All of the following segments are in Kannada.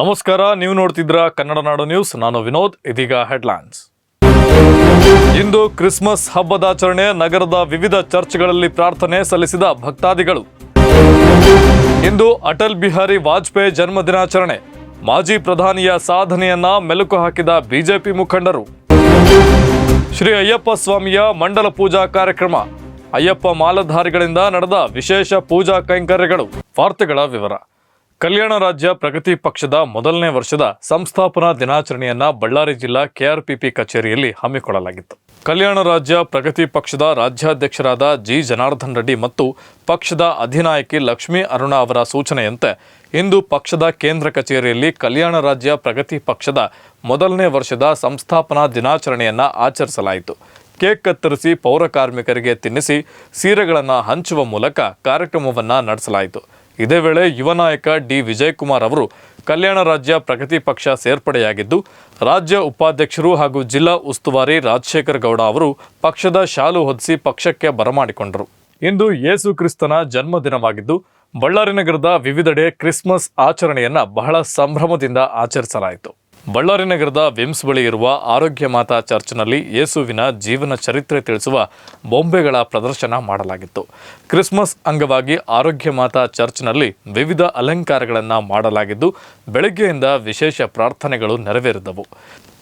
ನಮಸ್ಕಾರ, ನೀವು ನೋಡ್ತಿದ್ರ ಕನ್ನಡ ನಾಡು ನ್ಯೂಸ್. ನಾನು ವಿನೋದ್, ಇದೀಗ ಹೆಡ್ಲೈನ್ಸ್. ಇಂದು ಕ್ರಿಸ್ಮಸ್ ಹಬ್ಬದಾಚರಣೆ ನಗರದ ವಿವಿಧ ಚರ್ಚ್ಗಳಲ್ಲಿ ಪ್ರಾರ್ಥನೆ ಸಲ್ಲಿಸಿದ ಭಕ್ತಾದಿಗಳು. ಇಂದು ಅಟಲ್ ಬಿಹಾರಿ ವಾಜಪೇಯಿ ಜನ್ಮದಿನಾಚರಣೆ. ಮಾಜಿ ಪ್ರಧಾನಿಯ ಸಾಧನೆಯನ್ನ ಮೆಲುಕು ಹಾಕಿದ ಬಿಜೆಪಿ ಮುಖಂಡರು. ಶ್ರೀ ಅಯ್ಯಪ್ಪ ಸ್ವಾಮಿಯ ಮಂಡಲ ಪೂಜಾ ಕಾರ್ಯಕ್ರಮ. ಅಯ್ಯಪ್ಪ ಮಾಲಧಾರಿಗಳಿಂದ ನಡೆದ ವಿಶೇಷ ಪೂಜಾ ಕೈಂಕರ್ಯಗಳು. ವಾರ್ತೆಗಳ ವಿವರ. ಕಲ್ಯಾಣ ರಾಜ್ಯ ಪ್ರಗತಿ ಪಕ್ಷದ ಮೊದಲನೇ ವರ್ಷದ ಸಂಸ್ಥಾಪನಾ ದಿನಾಚರಣೆಯನ್ನ ಬಳ್ಳಾರಿ ಜಿಲ್ಲಾ ಕೆಆರ್ಪಿಪಿ ಕಚೇರಿಯಲ್ಲಿ ಹಮ್ಮಿಕೊಳ್ಳಲಾಗಿತ್ತು. ಕಲ್ಯಾಣ ರಾಜ್ಯ ಪ್ರಗತಿ ಪಕ್ಷದ ರಾಜ್ಯಾಧ್ಯಕ್ಷರಾದ ಜಿ. ಜನಾರ್ದನ್ ರೆಡ್ಡಿ ಮತ್ತು ಪಕ್ಷದ ಅಧಿನಾಯಕಿ ಲಕ್ಷ್ಮೀ ಅರುಣ ಅವರ ಸೂಚನೆಯಂತೆ ಇಂದು ಪಕ್ಷದ ಕೇಂದ್ರ ಕಚೇರಿಯಲ್ಲಿ ಕಲ್ಯಾಣ ರಾಜ್ಯ ಪ್ರಗತಿ ಪಕ್ಷದ ಮೊದಲನೇ ವರ್ಷದ ಸಂಸ್ಥಾಪನಾ ದಿನಾಚರಣೆಯನ್ನ ಆಚರಿಸಲಾಯಿತು. ಕೇಕ್ ಕತ್ತರಿಸಿ ಪೌರ ಕಾರ್ಮಿಕರಿಗೆ ತಿನ್ನಿಸಿ ಸೀರೆಗಳನ್ನು ಹಂಚುವ ಮೂಲಕ ಕಾರ್ಯಕ್ರಮವನ್ನು ನಡೆಸಲಾಯಿತು. ಇದೇ ವೇಳೆ ಯುವ ನಾಯಕ ಡಿ. ವಿಜಯಕುಮಾರ್ ಅವರು ಕಲ್ಯಾಣ ರಾಜ್ಯ ಪ್ರಗತಿ ಪಕ್ಷ ಸೇರ್ಪಡೆಯಾಗಿದ್ದು, ರಾಜ್ಯ ಉಪಾಧ್ಯಕ್ಷರು ಹಾಗೂ ಜಿಲ್ಲಾ ಉಸ್ತುವಾರಿ ರಾಜಶೇಖರ್ ಗೌಡ ಅವರು ಪಕ್ಷದ ಶಾಲು ಹೊದಿಸಿ ಪಕ್ಷಕ್ಕೆ ಬರಮಾಡಿಕೊಂಡರು. ಇಂದು ಯೇಸು ಕ್ರಿಸ್ತನ ಜನ್ಮದಿನವಾಗಿದ್ದು, ಬಳ್ಳಾರಿ ನಗರದ ವಿವಿಧೆಡೆ ಕ್ರಿಸ್ಮಸ್ ಆಚರಣೆಯನ್ನು ಬಹಳ ಸಂಭ್ರಮದಿಂದ ಆಚರಿಸಲಾಯಿತು. ಬಳ್ಳಾರಿ ನಗರದ ವಿಮ್ಸ್ ಬಳಿ ಇರುವ ಆರೋಗ್ಯ ಮಾತಾ ಚರ್ಚ್ನಲ್ಲಿ ಯೇಸುವಿನ ಜೀವನ ಚರಿತ್ರೆ ತಿಳಿಸುವ ಬೊಂಬೆಗಳ ಪ್ರದರ್ಶನ ಮಾಡಲಾಗಿತ್ತು. ಕ್ರಿಸ್ಮಸ್ ಅಂಗವಾಗಿ ಆರೋಗ್ಯ ಮಾತಾ ಚರ್ಚ್ನಲ್ಲಿ ವಿವಿಧ ಅಲಂಕಾರಗಳನ್ನು ಮಾಡಲಾಗಿದ್ದು, ಬೆಳಗ್ಗೆಯಿಂದ ವಿಶೇಷ ಪ್ರಾರ್ಥನೆಗಳು ನೆರವೇರಿದವು.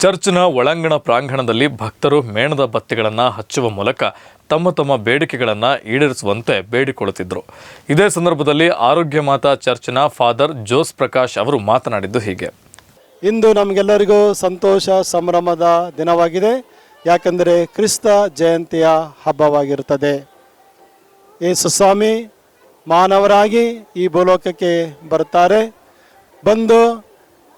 ಚರ್ಚ್ನ ಒಳಾಂಗಣ ಪ್ರಾಂಗಣದಲ್ಲಿ ಭಕ್ತರು ಮೇಣದ ಬತ್ತಿಗಳನ್ನು ಹಚ್ಚುವ ಮೂಲಕ ತಮ್ಮ ತಮ್ಮ ಬೇಡಿಕೆಗಳನ್ನು ಈಡೇರಿಸುವಂತೆ ಬೇಡಿಕೊಳ್ಳುತ್ತಿದ್ದರು ಇದೇ ಸಂದರ್ಭದಲ್ಲಿ ಆರೋಗ್ಯ ಮಾತಾ ಚರ್ಚ್ನ ಫಾದರ್ ಜೋಸ್ ಪ್ರಕಾಶ್ ಅವರು ಮಾತನಾಡಿದ್ದು ಹೀಗೆ. ಇಂದು ನಮಗೆಲ್ಲರಿಗೂ ಸಂತೋಷ, ಸಂಭ್ರಮದ ದಿನವಾಗಿದೆ. ಯಾಕೆಂದರೆ ಕ್ರಿಸ್ತ ಜಯಂತಿಯ ಹಬ್ಬವಾಗಿರುತ್ತದೆ. ಯೇಸುಸ್ವಾಮಿ ಮಾನವರಾಗಿ ಈ ಭೂಲೋಕಕ್ಕೆ ಬರುತ್ತಾರೆ. ಬಂದು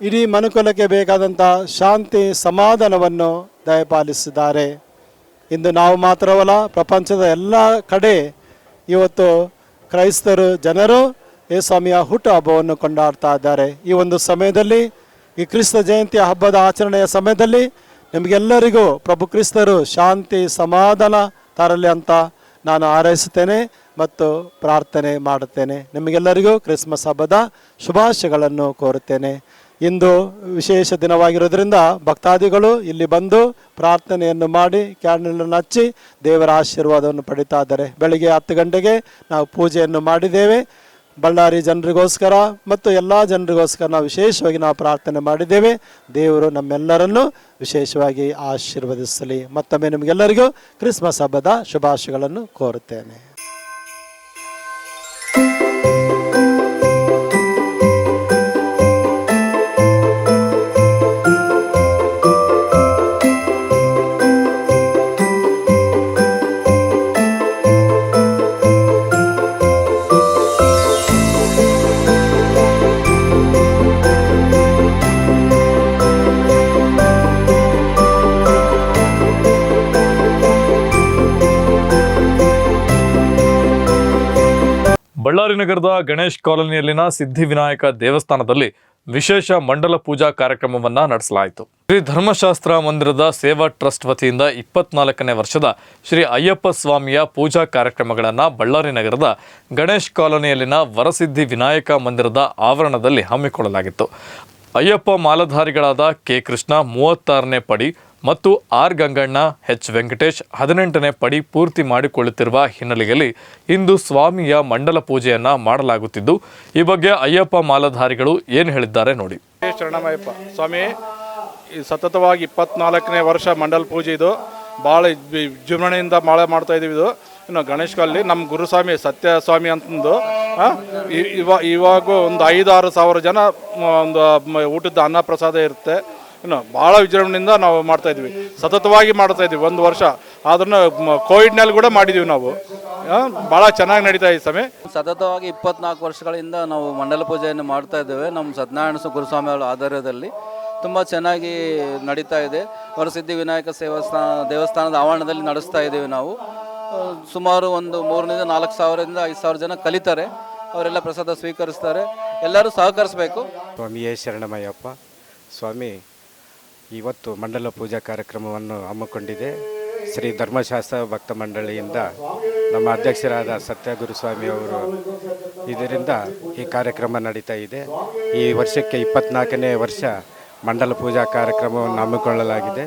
ಇಡೀ ಮನುಕುಲಕ್ಕೆ ಬೇಕಾದಂಥ ಶಾಂತಿ, ಸಮಾಧಾನವನ್ನು ದಯಪಾಲಿಸಿದ್ದಾರೆ. ಇಂದು ನಾವು ಮಾತ್ರವಲ್ಲ, ಪ್ರಪಂಚದ ಎಲ್ಲ ಕಡೆ ಇವತ್ತು ಕ್ರೈಸ್ತರು ಜನರು ಯೇಸ್ವಾಮಿಯ ಹುಟ್ಟು ಹಬ್ಬವನ್ನು ಕೊಂಡಾಡ್ತಾ ಇದ್ದಾರೆ. ಈ ಒಂದು ಸಮಯದಲ್ಲಿ ಈ ಕ್ರಿಸ್ತ ಜಯಂತಿಯ ಹಬ್ಬದ ಆಚರಣೆಯ ಸಮಯದಲ್ಲಿ ನಿಮಗೆಲ್ಲರಿಗೂ ಪ್ರಭು ಕ್ರಿಸ್ತರು ಶಾಂತಿ, ಸಮಾಧಾನ ತರಲಿ ಅಂತ ನಾನು ಹಾರೈಸುತ್ತೇನೆ ಮತ್ತು ಪ್ರಾರ್ಥನೆ ಮಾಡುತ್ತೇನೆ. ನಿಮಗೆಲ್ಲರಿಗೂ ಕ್ರಿಸ್ಮಸ್ ಹಬ್ಬದ ಶುಭಾಶಯಗಳನ್ನು ಕೋರುತ್ತೇನೆ. ಇಂದು ವಿಶೇಷ ದಿನವಾಗಿರೋದ್ರಿಂದ ಭಕ್ತಾದಿಗಳು ಇಲ್ಲಿ ಬಂದು ಪ್ರಾರ್ಥನೆಯನ್ನು ಮಾಡಿ ಕ್ಯಾಂಡಲನ್ನು ಹಚ್ಚಿ ದೇವರ ಆಶೀರ್ವಾದವನ್ನು ಪಡಿತಾ ಇದ್ದಾರೆ. ಬೆಳಿಗ್ಗೆ ಹತ್ತು ಗಂಟೆಗೆ ನಾವು ಪೂಜೆಯನ್ನು ಮಾಡಿದ್ದೇವೆ. ಬಳ್ಳಾರಿ ಜನರಿಗೋಸ್ಕರ ಮತ್ತು ಎಲ್ಲ ಜನರಿಗೋಸ್ಕರ ನಾವು ವಿಶೇಷವಾಗಿ ನಾವು ಪ್ರಾರ್ಥನೆ ಮಾಡಿದ್ದೇವೆ. ದೇವರು ನಮ್ಮೆಲ್ಲರನ್ನು ವಿಶೇಷವಾಗಿ ಆಶೀರ್ವದಿಸಲಿ. ಮತ್ತೊಮ್ಮೆ ನಿಮಗೆಲ್ಲರಿಗೂ ಕ್ರಿಸ್ಮಸ್ ಹಬ್ಬದ ಶುಭಾಶಯಗಳನ್ನು ಕೋರುತ್ತೇನೆ. ಬಳ್ಳಾರಿ ನಗರದ ಗಣೇಶ್ ಕಾಲೋನಿಯಲ್ಲಿನ ಸಿದ್ಧಿವಿನಾಯಕ ದೇವಸ್ಥಾನದಲ್ಲಿ ವಿಶೇಷ ಮಂಡಲ ಪೂಜಾ ಕಾರ್ಯಕ್ರಮವನ್ನ ನಡೆಸಲಾಯಿತು. ಶ್ರೀ ಧರ್ಮಶಾಸ್ತ್ರ ಮಂದಿರದ ಸೇವಾ ಟ್ರಸ್ಟ್ ವತಿಯಿಂದ ಇಪ್ಪತ್ನಾಲ್ಕನೇ ವರ್ಷದ ಶ್ರೀ ಅಯ್ಯಪ್ಪ ಸ್ವಾಮಿಯ ಪೂಜಾ ಕಾರ್ಯಕ್ರಮಗಳನ್ನು ಬಳ್ಳಾರಿ ನಗರದ ಗಣೇಶ್ ಕಾಲೋನಿಯಲ್ಲಿನ ವರಸಿದ್ಧಿ ವಿನಾಯಕ ಮಂದಿರದ ಆವರಣದಲ್ಲಿ ಹಮ್ಮಿಕೊಳ್ಳಲಾಗಿತ್ತು. ಅಯ್ಯಪ್ಪ ಮಾಲಧಾರಿಗಳಾದ ಕೆ. ಕೃಷ್ಣ ಮೂವತ್ತಾರನೇ ಪಡಿ ಮತ್ತು ಆರ್. ಗಂಗಣ್ಣ, ಎಚ್. ವೆಂಕಟೇಶ್ ಹದಿನೆಂಟನೇ ಪಡಿ ಪೂರ್ತಿ ಮಾಡಿಕೊಳ್ಳುತ್ತಿರುವ ಹಿನ್ನೆಲೆಯಲ್ಲಿ ಇಂದು ಸ್ವಾಮಿಯ ಮಂಡಲ ಪೂಜೆಯನ್ನು ಮಾಡಲಾಗುತ್ತಿದ್ದು, ಈ ಬಗ್ಗೆ ಅಯ್ಯಪ್ಪ ಮಾಲಧಾರಿಗಳು ಏನು ಹೇಳಿದ್ದಾರೆ ನೋಡಿ. ಶರಣಮಯ್ಯಪ್ಪ ಸ್ವಾಮಿ ಸತತವಾಗಿ ಇಪ್ಪತ್ನಾಲ್ಕನೇ ವರ್ಷ ಮಂಡಲ ಪೂಜೆ ಇದು. ಭಾಳ ವಿಜೃಂಭಣೆಯಿಂದ ಮಾಳೆ ಮಾಡ್ತಾ ಇದೀವಿ ಇದು. ಇನ್ನು ಗಣೇಶ್ ಕಾಲಲ್ಲಿ ನಮ್ಮ ಗುರುಸ್ವಾಮಿ ಸತ್ಯಸ್ವಾಮಿ ಅಂತಂದು ಇವ ಇವಾಗ ಒಂದು ಐದಾರು ಸಾವಿರ ಜನ ಒಂದು ಊಟದ ಅನ್ನ ಪ್ರಸಾದ ಇರುತ್ತೆ. ಇನ್ನು ಭಾಳ ವಿಜೃಂಭಣೆಯಿಂದ ನಾವು ಮಾಡ್ತಾ ಇದ್ವಿ. ಸತತವಾಗಿ ಮಾಡ್ತಾ ಇದ್ವಿ ಒಂದು ವರ್ಷ. ಆದ್ರೂ ಕೋವಿಡ್ನಲ್ಲಿ ಕೂಡ ಮಾಡಿದ್ದೀವಿ ನಾವು. ಭಾಳ ಚೆನ್ನಾಗಿ ನಡೀತಾ ಇದೆ ಸ್ವಾಮಿ ಸತತವಾಗಿ ಇಪ್ಪತ್ನಾಲ್ಕು ವರ್ಷಗಳಿಂದ ನಾವು ಮಂಡಲ ಪೂಜೆಯನ್ನು ಮಾಡ್ತಾ ಇದ್ದೇವೆ. ನಮ್ಮ ಸತ್ಯನಾರಾಯಣ ಸ್ವ- ಗುರುಸ್ವಾಮಿ ಅವರ ಆಧಾರದಲ್ಲಿ. ತುಂಬ ಚೆನ್ನಾಗಿ ನಡೀತಾ ಇದೆ. ವರಸಿದ್ಧಿ ವಿನಾಯಕ ಸೇವಾಸ್ಥಾನ, ದೇವಸ್ಥಾನದ ಆವರಣದಲ್ಲಿ ನಡೆಸ್ತಾ ಇದ್ದೀವಿ ನಾವು. ಸುಮಾರು ಒಂದು ಮೂರರಿಂದ ನಾಲ್ಕು ಸಾವಿರದಿಂದ ಐದು ಸಾವಿರ ಜನ ಕಲಿತಾರೆ. ಅವರೆಲ್ಲ ಪ್ರಸಾದ ಸ್ವೀಕರಿಸ್ತಾರೆ. ಎಲ್ಲರೂ ಸಹಕರಿಸಬೇಕು. ಎ ಶರಣಮಯ್ಯಪ್ಪ. ಸ್ವಾಮಿ, ಇವತ್ತು ಮಂಡಲ ಪೂಜಾ ಕಾರ್ಯಕ್ರಮವನ್ನು ಹಮ್ಮಿಕೊಂಡಿದೆ. ಶ್ರೀ ಧರ್ಮಶಾಸ್ತ್ರ ಭಕ್ತ ಮಂಡಳಿಯಿಂದ ನಮ್ಮ ಅಧ್ಯಕ್ಷರಾದ ಸತ್ಯ ಗುರುಸ್ವಾಮಿ ಅವರು ಇದರಿಂದ ಈ ಕಾರ್ಯಕ್ರಮ ನಡೀತಾ ಇದೆ. ಈ ವರ್ಷಕ್ಕೆ ಇಪ್ಪತ್ನಾಲ್ಕನೇ ವರ್ಷ ಮಂಡಲ ಪೂಜಾ ಕಾರ್ಯಕ್ರಮವನ್ನು ಹಮ್ಮಿಕೊಳ್ಳಲಾಗಿದೆ.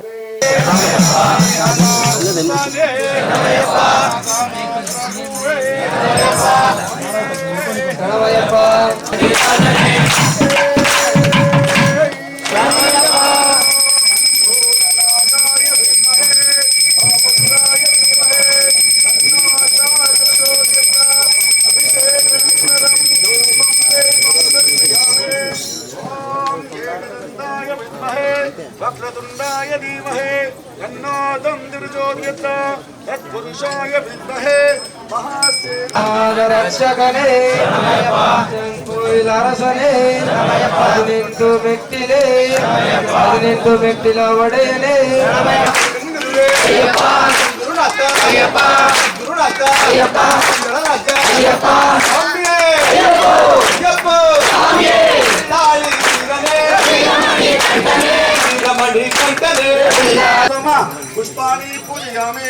రక్షకనే కోయిలరసనే పదినెంటు వ్యక్తిలే పదినెంటు వ్యక్తుల ఒడేనే పుష్పాన్ని పూజయామి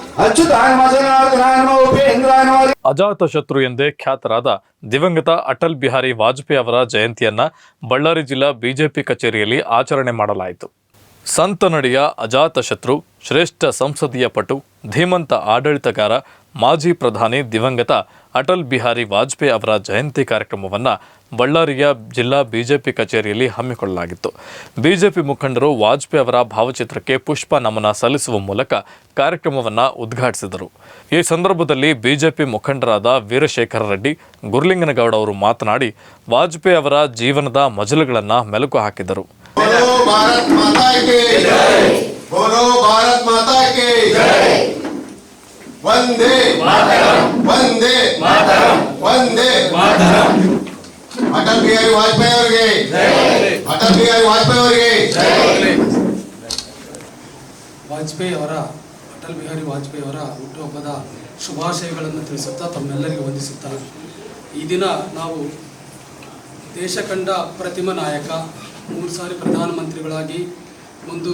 ನಮ ಅಜಾತಶತ್ರು ಎಂದೇ ಖ್ಯಾತರಾದ ದಿವಂಗತ ಅಟಲ್ ಬಿಹಾರಿ ವಾಜಪೇಯಿ ಅವರ ಜಯಂತಿಯನ್ನ ಬಳ್ಳಾರಿ ಜಿಲ್ಲಾ ಬಿಜೆಪಿ ಕಚೇರಿಯಲ್ಲಿ ಆಚರಣೆ ಮಾಡಲಾಯಿತು. ಸಂತ ನಡೆಯ ಅಜಾತಶತ್ರು ಶ್ರೇಷ್ಠ ಸಂಸದೀಯ ಪಟು, ಧೀಮಂತ ಆಡಳಿತಗಾರ ಮಾಜಿ ಪ್ರಧಾನಿ ದಿವಂಗತ ಅಟಲ್ ಬಿಹಾರಿ ವಾಜಪೇಯಿ ಅವರ ಜಯಂತಿ ಕಾರ್ಯಕ್ರಮವನ್ನು ಬಳ್ಳಾರಿಯ ಜಿಲ್ಲಾ ಬಿಜೆಪಿ ಕಚೇರಿಯಲ್ಲಿ ಹಮ್ಮಿಕೊಳ್ಳಲಾಗಿತ್ತು. ಬಿಜೆಪಿ ಮುಖಂಡರು ವಾಜಪೇಯಿ ಅವರ ಭಾವಚಿತ್ರಕ್ಕೆ ಪುಷ್ಪ ನಮನ ಸಲ್ಲಿಸುವ ಮೂಲಕ ಕಾರ್ಯಕ್ರಮವನ್ನು ಉದ್ಘಾಟಿಸಿದರು. ಈ ಸಂದರ್ಭದಲ್ಲಿ ಬಿಜೆಪಿ ಮುಖಂಡರಾದ ವೀರಶೇಖರ ರೆಡ್ಡಿ, ಗುರ್ಲಿಂಗನಗೌಡ ಅವರು ಮಾತನಾಡಿ, ವಾಜಪೇಯಿ ಅವರ ಜೀವನದ ಮಜಲುಗಳನ್ನು ಮೆಲುಕು ಹಾಕಿದರು. ಭಾರತ್ ಮಾತಾ ಒಂದೇ ಒಂದೇ వందే ಅಟಲ್ ಬಿಹಾರಿ ವಾಜಪೇಯಿ ಅವರಿಗೆ. ಅಟಲ್ ಬಿಹಾರಿ ವಾಜಪೇಯಿ ಅವರಿಗೆ. ವಾಜಪೇಯಿ ಅವರ, ಅಟಲ್ ಬಿಹಾರಿ ವಾಜಪೇಯಿ ಅವರ ಹುಟ್ಟುಹಬ್ಬದ ಶುಭಾಶಯಗಳನ್ನು ತಿಳಿಸುತ್ತಾ ತಮ್ಮೆಲ್ಲರಿಗೆ ವಂದಿಸುತ್ತಾರೆ ಈ ದಿನ ನಾವು ದೇಶ ಕಂಡ ಅಪ್ರತಿಮ ನಾಯಕ, ಮೂರು ಸಾರಿ ಪ್ರಧಾನಮಂತ್ರಿಗಳಾಗಿ ಒಂದು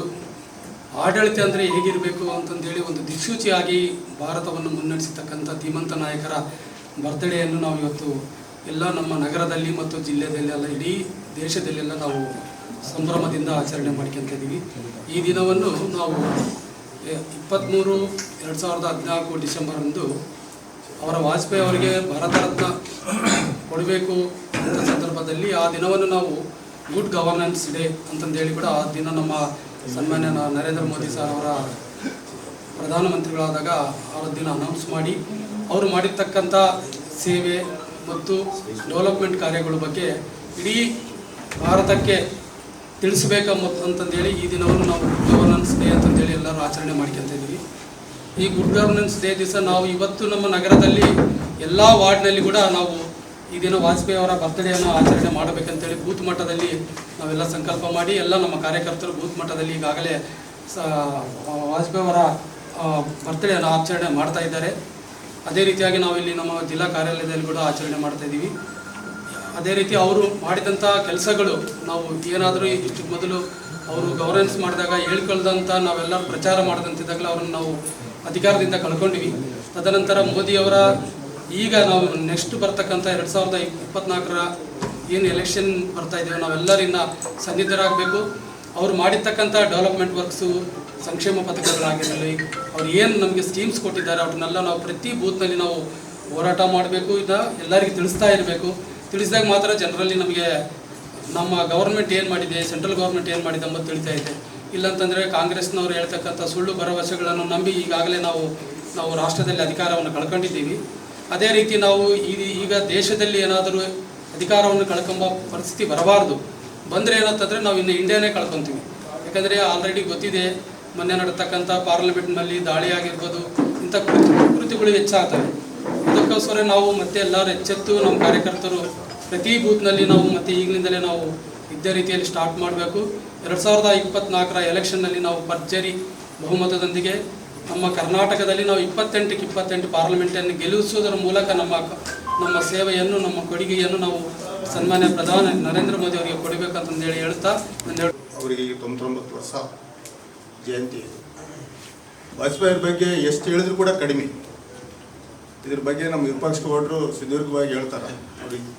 ಆಡಳಿತ ಅಂದರೆ ಹೇಗಿರಬೇಕು ಅಂತಂದೇಳಿ ಒಂದು ದಿಕ್ಸೂಚಿಯಾಗಿ ಭಾರತವನ್ನು ಮುನ್ನಡೆಸತಕ್ಕಂಥ ಧೀಮಂತ ನಾಯಕರ ಬರ್ತಡೆಯನ್ನು ನಾವು ಇವತ್ತು ಎಲ್ಲ ನಮ್ಮ ನಗರದಲ್ಲಿ ಮತ್ತು ಜಿಲ್ಲೆಯಲ್ಲೆಲ್ಲ ಇಡೀ ದೇಶದಲ್ಲೆಲ್ಲ ನಾವು ಸಂಭ್ರಮದಿಂದ ಆಚರಣೆ ಮಾಡ್ಕೊತ ಇದ್ದೀವಿ. ಈ ದಿನವನ್ನು ನಾವು ಇಪ್ಪತ್ತ್ಮೂರು ಎರಡು ಸಾವಿರದ ಹದಿನಾಲ್ಕು ಡಿಸೆಂಬರಂದು ಅವರ ವಾಜಪೇಯಿ ಅವರಿಗೆ ಭಾರತ ರತ್ನ ಕೊಡಬೇಕು ಅಂತ ಸಂದರ್ಭದಲ್ಲಿ ಆ ದಿನವನ್ನು ನಾವು ಗುಡ್ ಗವರ್ನೆನ್ಸ್ ಡೇ ಅಂತಂದೇಳಿ ಕೂಡ ಆ ದಿನ ನಮ್ಮ ಸನ್ಮಾನ್ಯ ನರೇಂದ್ರ ಮೋದಿ ಸರ್ ಅವರ ಪ್ರಧಾನಮಂತ್ರಿಗಳಾದಾಗ ಅವರ ದಿನ ಅನೌನ್ಸ್ ಮಾಡಿ, ಅವರು ಮಾಡಿರ್ತಕ್ಕಂಥ ಸೇವೆ ಮತ್ತು ಡೆವಲಪ್ಮೆಂಟ್ ಕಾರ್ಯಗಳ ಬಗ್ಗೆ ಇಡೀ ಭಾರತಕ್ಕೆ ತಿಳಿಸ್ಬೇಕ ಅಂತಂದೇಳಿ ಈ ದಿನವನ್ನು ನಾವು ಗುಡ್ ಗವರ್ನೆನ್ಸ್ ಡೇ ಅಂತಂದೇಳಿ ಎಲ್ಲರೂ ಆಚರಣೆ ಮಾಡ್ಕೊತ ಇದ್ದೀವಿ. ಈ ಗುಡ್ ಗವರ್ನೆನ್ಸ್ ಡೇ ದಿವಸ ನಾವು ಇವತ್ತು ನಮ್ಮ ನಗರದಲ್ಲಿ ಎಲ್ಲ ವಾರ್ಡ್ನಲ್ಲಿ ಕೂಡ ನಾವು ಈ ದಿನ ವಾಜಪೇಯಿ ಅವರ ಬರ್ತ್ಡೇಯನ್ನು ಆಚರಣೆ ಮಾಡಬೇಕಂತೇಳಿ ಬೂತ್ ಮಟ್ಟದಲ್ಲಿ ನಾವೆಲ್ಲ ಸಂಕಲ್ಪ ಮಾಡಿ ಎಲ್ಲ ನಮ್ಮ ಕಾರ್ಯಕರ್ತರು ಬೂತ್ ಮಟ್ಟದಲ್ಲಿ ಈಗಾಗಲೇ ಸ ವಾಜಪೇಯಿ ಅವರ ಬರ್ತ್ಡೇಯನ್ನು ಆಚರಣೆ ಮಾಡ್ತಾ ಇದ್ದಾರೆ. ಅದೇ ರೀತಿಯಾಗಿ ನಾವು ಇಲ್ಲಿ ನಮ್ಮ ಜಿಲ್ಲಾ ಕಾರ್ಯಾಲಯದಲ್ಲಿ ಕೂಡ ಆಚರಣೆ ಮಾಡ್ತಾ ಇದ್ದೀವಿ. ಅದೇ ರೀತಿ ಅವರು ಮಾಡಿದಂಥ ಕೆಲಸಗಳು ನಾವು ಏನಾದರೂ ಇಷ್ಟು ಮೊದಲು ಅವರು ಗವರ್ನೆನ್ಸ್ ಮಾಡಿದಾಗ ಹೇಳ್ಕೊಳ್ದಂಥ ನಾವೆಲ್ಲರೂ ಪ್ರಚಾರ ಮಾಡಿದಂತಿದ್ದಾಗಲೇ ಅವರನ್ನು ನಾವು ಅಧಿಕಾರದಿಂದ ಕಳ್ಕೊಂಡಿವಿ. ತದನಂತರ ಮೋದಿಯವರ ಈಗ ನಾವು ನೆಕ್ಸ್ಟ್ ಬರ್ತಕ್ಕಂಥ ಎರಡು ಸಾವಿರದ ಇಪ್ಪತ್ನಾಲ್ಕರ ಏನು ಎಲೆಕ್ಷನ್ ಬರ್ತಾ ಇದ್ದೇವೆ ನಾವೆಲ್ಲರಿಂದ ಸನ್ನಿಧರಾಗಬೇಕು ಅವ್ರು ಮಾಡಿರ್ತಕ್ಕಂಥ ಡೆವಲಪ್ಮೆಂಟ್ ವರ್ಕ್ಸು ಸಂಕ್ಷೇಮ ಪಥಕಗಳಾಗಿರಲಿ ಅವ್ರು ಏನು ನಮಗೆ ಸ್ಕೀಮ್ಸ್ ಕೊಟ್ಟಿದ್ದಾರೆ, ಅವ್ರನ್ನೆಲ್ಲ ನಾವು ಪ್ರತಿ ಬೂತ್ನಲ್ಲಿ ನಾವು ಹೋರಾಟ ಮಾಡಬೇಕು. ಇದನ್ನ ಎಲ್ಲರಿಗೂ ತಿಳಿಸ್ತಾ ಇರಬೇಕು. ತಿಳಿಸಿದಾಗ ಮಾತ್ರ ಜನರಲ್ಲಿ ನಮಗೆ ನಮ್ಮ ಗೌರ್ಮೆಂಟ್ ಏನು ಮಾಡಿದೆ ಸೆಂಟ್ರಲ್ ಗೌರ್ಮೆಂಟ್ ಏನು ಮಾಡಿದೆ ಅಂಬೋದು ತಿಳಿತಾ ಇದೆ. ಇಲ್ಲಂತಂದರೆ ಕಾಂಗ್ರೆಸ್ನವ್ರು ಹೇಳ್ತಕ್ಕಂಥ ಸುಳ್ಳು ಭರವಸೆಗಳನ್ನು ನಂಬಿ ಈಗಾಗಲೇ ನಾವು ನಾವು ರಾಷ್ಟ್ರದಲ್ಲಿ ಅಧಿಕಾರವನ್ನು ಕಳ್ಕೊಂಡಿದ್ದೀವಿ. ಅದೇ ರೀತಿ ನಾವು ಈಗ ದೇಶದಲ್ಲಿ ಏನಾದರೂ ಅಧಿಕಾರವನ್ನು ಕಳ್ಕೊಂಬ ಪರಿಸ್ಥಿತಿ ಬರಬಾರ್ದು. ಬಂದರೆ ಏನಂತಂದರೆ ನಾವು ಇನ್ನು ಇಂಡಿಯಾನೇ ಕಳ್ಕೊತೀವಿ. ಯಾಕಂದರೆ ಆಲ್ರೆಡಿ ಗೊತ್ತಿದೆ, ಮೊನ್ನೆ ನಡತಕ್ಕಂಥ ಪಾರ್ಲಿಮೆಂಟ್ನಲ್ಲಿ ದಾಳಿ ಆಗಿರ್ಬೋದು, ಇಂಥ ಕೃತಿ ಕೃತಿಗಳು ಹೆಚ್ಚಾಗ್ತವೆ ಅದಕ್ಕೋಸ್ಕರ ನಾವು ಮತ್ತೆ ಎಲ್ಲರೂ ಎಚ್ಚೆತ್ತು ನಮ್ಮ ಕಾರ್ಯಕರ್ತರು ಪ್ರತಿ ಬೂತ್ನಲ್ಲಿ ನಾವು ಮತ್ತೆ ಈಗಲಿಂದಲೇ ನಾವು ಇದ್ದೇ ರೀತಿಯಲ್ಲಿ ಸ್ಟಾರ್ಟ್ ಮಾಡಬೇಕು. ಎರಡು ಸಾವಿರದ ಇಪ್ಪತ್ನಾಲ್ಕರ ಎಲೆಕ್ಷನ್ನಲ್ಲಿ ನಾವು ಭರ್ಜರಿ ಬಹುಮತದೊಂದಿಗೆ ನಮ್ಮ ಕರ್ನಾಟಕದಲ್ಲಿ ನಾವು ಇಪ್ಪತ್ತೆಂಟಕ್ಕೆ ಇಪ್ಪತ್ತೆಂಟು ಪಾರ್ಲಿಮೆಂಟನ್ನು ಗೆಲ್ಲಿಸುವುದರ ಮೂಲಕ ನಮ್ಮ ನಮ್ಮ ಸೇವೆಯನ್ನು, ನಮ್ಮ ಕೊಡುಗೆಯನ್ನು ನಾವು ಸನ್ಮಾನ್ಯ ಪ್ರಧಾನಿ ನರೇಂದ್ರ ಮೋದಿ ಅವರಿಗೆ ಕೊಡಬೇಕಂತಂದೇಳಿ ಹೇಳ್ತಾ ಅವರಿಗೆ ಈಗ ತೊಂಬತ್ತೊಂಬತ್ತು ವರ್ಷ ಜಯಂತಿ ವಾಜಪೇಯಿ ಬಗ್ಗೆ ಎಷ್ಟು ಹೇಳಿದ್ರು ಕೂಡ ಕಡಿಮೆ. ಇದ್ರ ಬಗ್ಗೆ ನಮ್ಮ ವಿಪಕ್ಷ ಗೌಡರು ಸುದೀರ್ಘವಾಗಿ ಹೇಳ್ತಾರೆ. ಅವ್ರಿಗೆ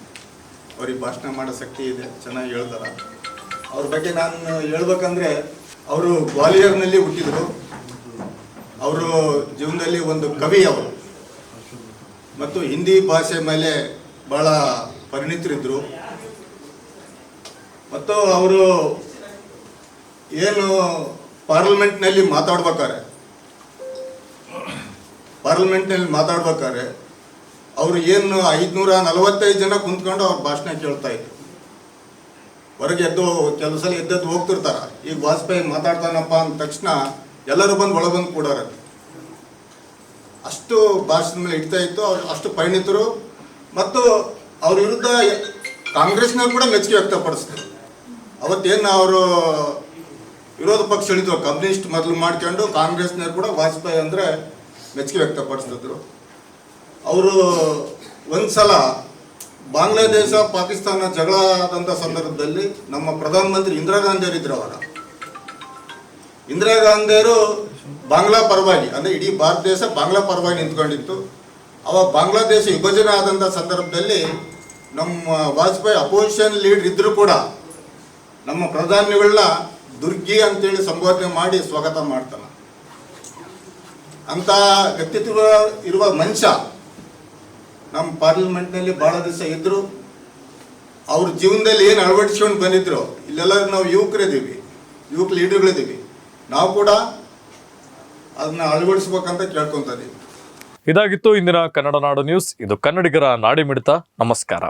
ಅವ್ರಿಗೆ ಭಾಷಣ ಮಾಡೋ ಶಕ್ತಿ ಇದೆ, ಚೆನ್ನಾಗಿ ಹೇಳ್ತಾರೆ. ಅವ್ರ ಬಗ್ಗೆ ನಾನು ಹೇಳ್ಬೇಕಂದ್ರೆ, ಅವರು ಗ್ವಾಲಿಯರ್ನಲ್ಲಿ ಹುಟ್ಟಿದರು. ಅವರು ಜೀವನದಲ್ಲಿ ಒಂದು ಕವಿ ಅವರು. ಮತ್ತು ಹಿಂದಿ ಭಾಷೆ ಮೇಲೆ ಭಾಳ ಪರಿಣಿತರಿದ್ದರು ಮತ್ತು ಅವರು ಏನು ಪಾರ್ಲಿಮೆಂಟ್ನಲ್ಲಿ ಮಾತಾಡ್ಬೇಕಾರೆ. ಪಾರ್ಲಿಮೆಂಟ್ನಲ್ಲಿ ಮಾತಾಡ್ಬೇಕಾದ್ರೆ ಅವರು ಏನು ಐದುನೂರ ನಲವತ್ತೈದು ಜನ ಕುಂತ್ಕೊಂಡು ಅವ್ರ ಭಾಷಣ ಕೇಳ್ತಾ ಇದ್ರು. ಹೊರಗೆ ಎದ್ದು ಕೆಲಸ ಎದ್ದೆದ್ದು ಹೋಗ್ತಿರ್ತಾರ. ಈಗ ವಾಜಪೇಯಿ ಮಾತಾಡ್ತಾನಪ್ಪ ಅಂದ ತಕ್ಷಣ ಎಲ್ಲರೂ ಬಂದು ಒಳಗೆ ಬಂದು ಅಷ್ಟು ಭಾಷಣದ ಮೇಲೆ ಇಡ್ತಾ ಇತ್ತು, ಅವ್ರು ಅಷ್ಟು ಪರಿಣಿತರು. ಮತ್ತು ಅವ್ರ ವಿರುದ್ಧ ಕಾಂಗ್ರೆಸ್ನವ್ರು ಕೂಡ ಮೆಚ್ಚುಗೆ ವ್ಯಕ್ತಪಡಿಸಿದ್ರು. ಅವತ್ತೇನು ಅವರು ವಿರೋಧ ಪಕ್ಷಗಳಿದ್ವು ಕಮ್ಯುನಿಸ್ಟ್ ಮೊದಲು ಮಾಡ್ಕೊಂಡು ಕಾಂಗ್ರೆಸ್ನವ್ರು ಕೂಡ ವಾಜಪೇಯಿ ಅಂದರೆ ಮೆಚ್ಚುಗೆ ವ್ಯಕ್ತಪಡಿಸ್ತಿದ್ರು ಅವರು ಒಂದು ಸಲ ಬಾಂಗ್ಲಾದೇಶ, ಪಾಕಿಸ್ತಾನ ಜಗಳ ಆದಂಥ ಸಂದರ್ಭದಲ್ಲಿ ನಮ್ಮ ಪ್ರಧಾನಮಂತ್ರಿ ಇಂದಿರಾ ಇದ್ರು ಅವಾಗ. ಇಂದಿರಾ ಗಾಂಧಿಯವರು ಬಾಂಗ್ಲಾ ಪರವಾಗಿ ಅಂದರೆ ಇಡೀ ಭಾರತ ದೇಶ ಬಾಂಗ್ಲಾ ಪರವಾಗಿ ನಿಂತ್ಕೊಂಡಿತ್ತು. ಅವಾಗ ಬಾಂಗ್ಲಾದೇಶ ವಿಭಜನೆ ಆದಂಥ ಸಂದರ್ಭದಲ್ಲಿ ನಮ್ಮ ವಾಜಪೇಯಿ ಅಪೋಸಿಷನ್ ಲೀಡರ್ ಇದ್ದರೂ ಕೂಡ ನಮ್ಮ ಪ್ರಧಾನಿಗಳನ್ನ ದುರ್ಗಿ ಅಂತೇಳಿ ಸಂಬೋಧನೆ ಮಾಡಿ ಸ್ವಾಗತ ಮಾಡ್ತಾನೆ. ಅಂತ ವ್ಯಕ್ತಿತ್ವ ಇರುವ ಮನುಷ್ಯ ನಮ್ಮ ಪಾರ್ಲಿಮೆಂಟ್ನಲ್ಲಿ ಭಾಳ ದಿವಸ ಇದ್ದರು ಅವ್ರ ಜೀವನದಲ್ಲಿ ಏನು ಅಳವಡಿಸ್ಕೊಂಡು ಬಂದಿದ್ರು, ಇಲ್ಲೆಲ್ಲ ನಾವು ಯುವಕರಿದ್ದೀವಿ, ಯುವಕ ಲೀಡರ್ಗಳಿದ್ದೀವಿ ನಾವು ಕೂಡ ಅದನ್ನ ಅಳವಡಿಸ್ಬೇಕಂತ ಕೇಳ್ಕೊತ ಇದಾಗಿತ್ತು ಇಂದಿನ ಕನ್ನಡ ನಾಡು ನ್ಯೂಸ್. ಇದು ಕನ್ನಡಿಗರ ನಾಡಿ ಮಿಡಿತ ನಮಸ್ಕಾರ.